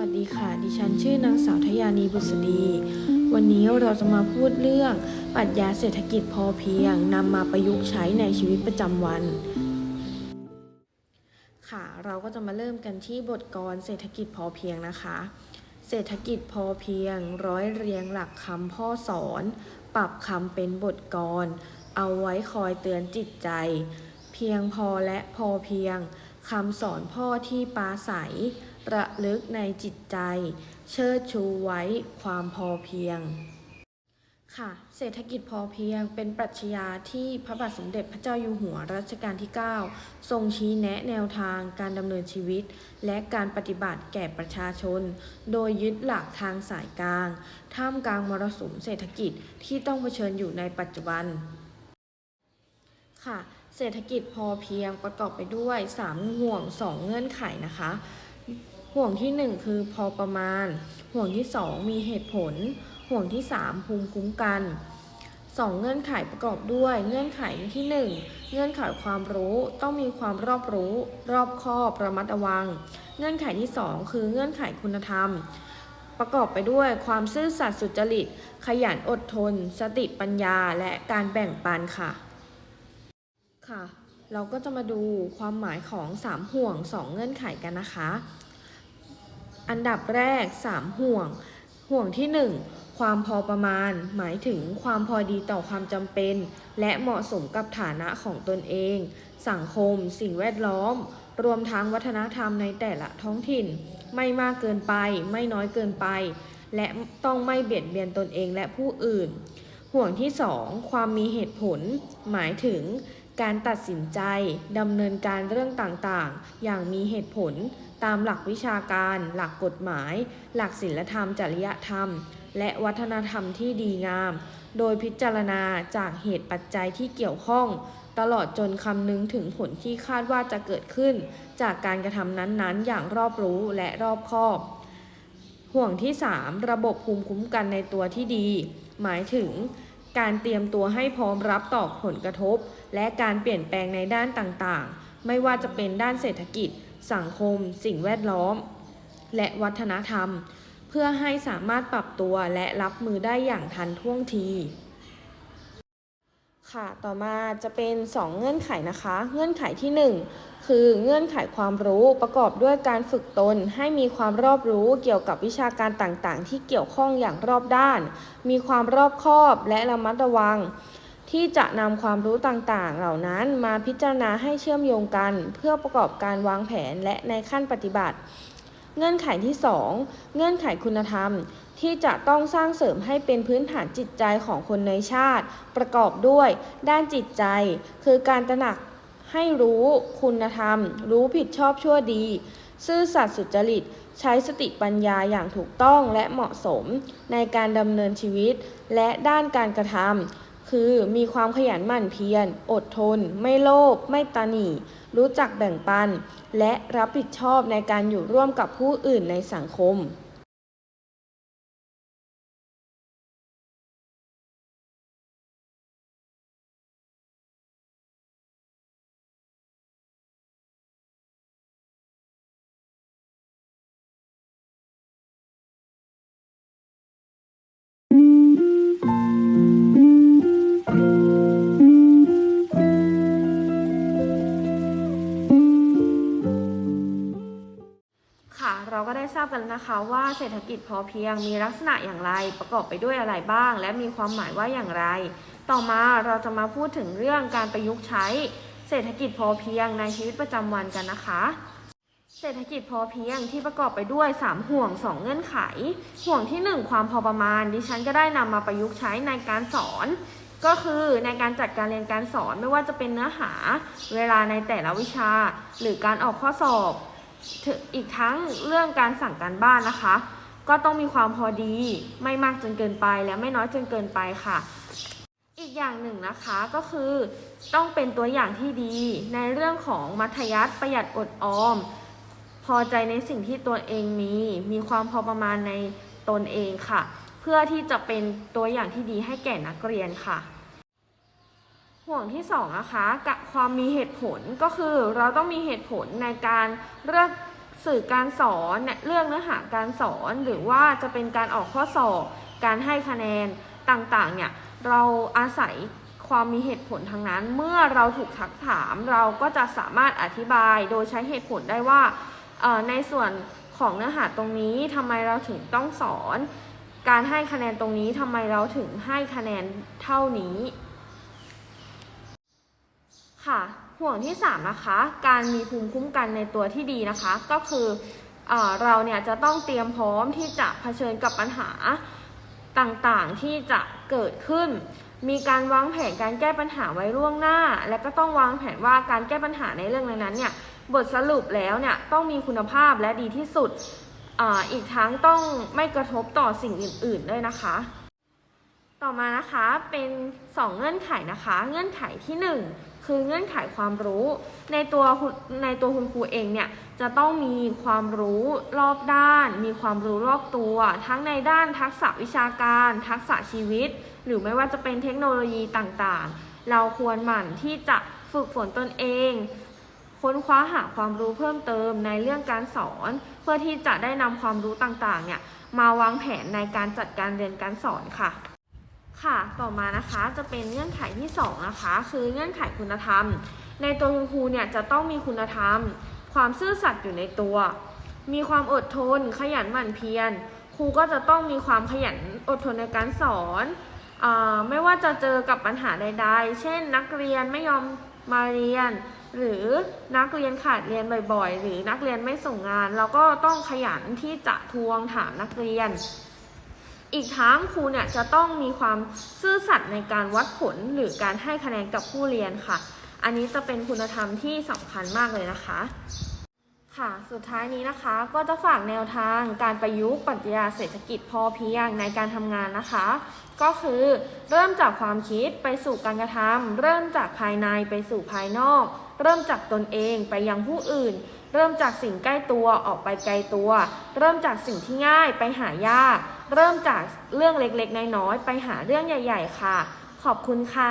วัสดีค่ะ ดิฉันชื่อนางสาวทยานีบุษดี วันนี้เราจะมาพูดเรื่องปรัชญาเศรษฐกิจพอเพียงนำมาประยุกต์ใช้ในชีวิตประจำวัน ค่ะ เราก็จะมาเริ่มกันที่บทกลอนเศรษฐกิจพอเพียงนะคะ เศรษฐกิจพอเพียง ร้อยเรียงหลักคำพ่อสอน ปรับคำเป็นบทกลเอาไว้คอยเตือนจิตใจ เพียงพอและพอเพียง คำสอนพ่อที่ปาศัย ระลึกในจิตใจ เชิดชูไว้ความพอเพียง ค่ะ เศรษฐกิจพอเพียงเป็นปรัชญาที่พระบาทสมเด็จพระเจ้าอยู่หัวรัชกาลที่ 9 ทรงชี้แนะแนวทางการดำเนินชีวิต และการปฏิบัติแก่ประชาชน โดยยึดหลักทางสายกลาง ท่ามกลางมรสุมเศรษฐกิจที่ต้องเผชิญอยู่ในปัจจุบัน ค่ะ เศรษฐกิจพอเพียงประกอบไปด้วย 3 ห่วง 2 เงื่อนไขนะคะ ห่วงทีหนึ่1 คือพอประมาณ ห่วงที่ 2 มีเหตุผล ห่วงที่ 3 ภูมิคุ้มกัน 2 เงื่อนไขประกอบด้วยเงื่อนไขที่ 1 เงื่อนไขความรู้ต้องมีความรอบรู้ รอบคอบระมัดระวัง เงื่อนไขที่ 2 คือเงื่อนไขคุณธรรม ประกอบไปด้วยความซื่อสัตย์สุจริต ขยันอดทน สติปัญญา และการแบ่งปันค่ะ ค่ะ เราก็จะมาดูความหมายของ 3 ห่วง 2 เงื่อนไขกันนะคะ อันดับแรก 3 ห่วง ห่วงที่ 1 ความพอประมาณ หมายถึงความพอดีต่อความจำเป็น และเหมาะสมกับฐานะของตนเอง สังคม สิ่งแวดล้อม รวมทั้งวัฒนธรรมในแต่ละท้องถิ่น ไม่มากเกินไป ไม่น้อยเกินไป และต้องไม่เบียดเบียนตนเองและผู้อื่นห่วงที่ 2 ความมีเหตุผล หมายถึง การตัดสินใจดำเนินการเรื่องต่างๆ อย่างมีเหตุผลตามหลักวิชาการ หลักกฎหมาย หลักศีลธรรม จริยธรรม และวัฒนธรรมที่ดีงาม โดยพิจารณาจากเหตุปัจจัยที่เกี่ยวข้อง ตลอดจนคำนึงถึงผลที่คาดว่าจะเกิดขึ้น จากการกระทำนั้นๆ อย่างรอบรู้และรอบคอบ ห่วงที่ 3 ระบบภูมิคุ้มกันในตัวที่ดี หมายถึง การเตรียมตัวให้พร้อมรับต่อผลกระทบ และการเปลี่ยนแปลงในด้านต่างๆ ไม่ว่าจะเป็นด้านเศรษฐกิจ สังคม สิ่งแวดล้อม และวัฒนธรรม เพื่อให้สามารถปรับตัวและรับมือได้อย่างทันท่วงที ค่ะ ต่อมาจะเป็น 2 เงื่อนไขนะคะ เงื่อนไขที่ 1 คือเงื่อนไขความรู้ประกอบด้วยการฝึกตนให้มีความรอบรู้เกี่ยวกับวิชาการต่างๆ ที่เกี่ยวข้องอย่างรอบด้าน มีความรอบคอบและระมัดระวัง ที่จะนำความรู้ต่างๆ เหล่านั้นมาพิจารณาให้เชื่อมโยงกัน เพื่อประกอบการวางแผนและในขั้นปฏิบัติ เงื่อนไขที่ 2 เงื่อนไขคุณธรรม ที่จะต้องสร้างเสริมให้เป็นพื้นฐานจิตใจของคนในชาติ ประกอบด้วย ด้านจิตใจ คือการตระหนักให้รู้คุณธรรม รู้ผิดชอบชั่วดี ซื่อสัตย์สุจริต ใช้สติปัญญาอย่างถูกต้องและเหมาะสมในการดำเนินชีวิต และด้านการกระทำคือมีความขยันหมั่นเพียร อดทน ไม่โลภไม่ตาหนีรู้จักแบ่งปัน และรับผิดชอบในการอยู่ร่วมกับผู้อื่นในสังคม นะคะว่าเศรษฐกิจพอเพียงมีลักษณะอย่างไรประกอบไปด้วยอะไรบ้าง และมีความหมายว่าอย่างไร ต่อมาเราจะมาพูดถึงเรื่องการประยุกต์ใช้เศรษฐกิจพอเพียงในชีวิตประจำวันกันนะคะ เศรษฐกิจพอเพียงที่ประกอบไปด้วย 3 ห่วง 2 เงื่อนไข ห่วงทีหนึ่1 ความพอประมาณ ดิฉันก็ได้นำมาประยุกต์ใช้ในการสอน ก็คือในการจัดการเรียนการสอนไม่ว่าจะเป็นเนื้อหา เวลาในแต่ละวิชา หรือการออกข้อสอบ อีกทั้งเรื่องการสั่งการบ้านนะคะ ก็ต้องมีความพอดีไม่มากจนเกินไปและไม่น้อยจนเกินไปค่ะ อีกอย่างหนึ่งนะคะก็คือต้องเป็นตัวอย่างที่ดีในเรื่องของมัธยัติประหยัดอดออม พอใจในสิ่งที่ตัวเองมี มีความพอประมาณในตนเองค่ะ เพื่อที่จะเป็นตัวอย่างที่ดีให้แก่นักเรียนค่ะ ห่วงที่สองนะคะกับความมีเหตุผลก็คือเราต้องมีเหตุผลในการเลือกสื่อการสอนเนี่ยเรื่องเนื้อหาการสอนหรือว่าจะเป็นการออกข้อสอบการให้คะแนนต่างๆเนี่ยเราอาศัยความมีเหตุผลทั้งนั้น เมื่อเราถูกทักถามเราก็จะสามารถอธิบายโดยใช้เหตุผลได้ว่าในส่วนของเนื้อหาตรงนี้ทำไมเราถึงต้องสอน การให้คะแนนตรงนี้ทำไมเราถึงให้คะแนนเท่านี้ ค่ะห่วงที่3นะคะการมีภูมิคุ้มกันในตัวที่ดีนะคะ ก็คือเอเราเนี่ยจะต้องเตรียมพร้อมที่จะเผชิญกับปัญหาต่างๆที่จะเกิดขึ้น มีการวางแผนการแก้ปัญหาไว้ล่วงหน้า และก็ต้องวางแผนว่าการแก้ปัญหาในเรื่องนั้นๆเนี่ยบทสรุปแล้วเนี่ยต้องมีคุณภาพและดีที่สุดออีกทั้งต้องไม่กระทบต่อสิ่งอื่น ๆ ด้วยนะคะ ต่อมานะคะเป็น 2 เงื่อนไขนะคะ เงื่อนไขที่ 1 คือเงื่อนไขความรู้ ในตัวในตัวคุณครูเองเนี่ยจะต้องมีความรู้รอบด้าน มีความรู้รอบตัว ทั้งในด้านทักษะวิชาการ ทักษะชีวิต หรือไม่ว่าจะเป็นเทคโนโลยีต่างๆ เราควรหมั่นที่จะฝึกฝนตนเอง ค้นคว้าหาความรู้เพิ่มเติมในเรื่องการสอน เพื่อที่จะได้นำความรู้ต่างๆเนี่ยมาวางแผนในการจัดการเรียนการสอนค่ะ ค่ะ ต่อมานะคะจะเป็นเงื่อนไขที่ 2 นะคะ คือเงื่อนไขคุณธรรม ในตัวคุณครูเนี่ยจะต้องมีคุณธรรม ความซื่อสัตย์อยู่ในตัว มีความอดทน ขยันหมั่นเพียร ครูก็จะต้องมีความขยันอดทนในการสอนอไม่ว่าจะเจอกับปัญหาใด ๆ เช่น นักเรียนไม่ยอมมาเรียน หรือนักเรียนขาดเรียนบ่อยๆ หรือนักเรียนไม่ส่งงาน เราก็ต้องขยันที่จะทวงถามนักเรียน อีกทั้งครูเนี่ยจะต้องมีความซื่อสัตย์ในการวัดผลหรือการให้คะแนนกับผู้เรียนค่ะ อันนี้จะเป็นคุณธรรมที่สำคัญมากเลยนะคะ ค่ะ สุดท้ายนี้นะคะก็จะฝากแนวทางการประยุกต์ปรัชญาเศรษฐกิจพอเพียงในการทำงานนะคะ ก็คือเริ่มจากความคิดไปสู่การกระทำเริ่มจากภายในไปสู่ภายนอก เริ่มจากตนเองไปยังผู้อื่นเริ่มจากสิ่งใกล้ตัวออกไปไกลตัว เริ่มจากสิ่งที่ง่ายไปหายาก เริ่มจากเรื่องเล็กๆ น้อยๆ ไปหาเรื่องใหญ่ ๆ ค่ะ ขอบคุณค่ะ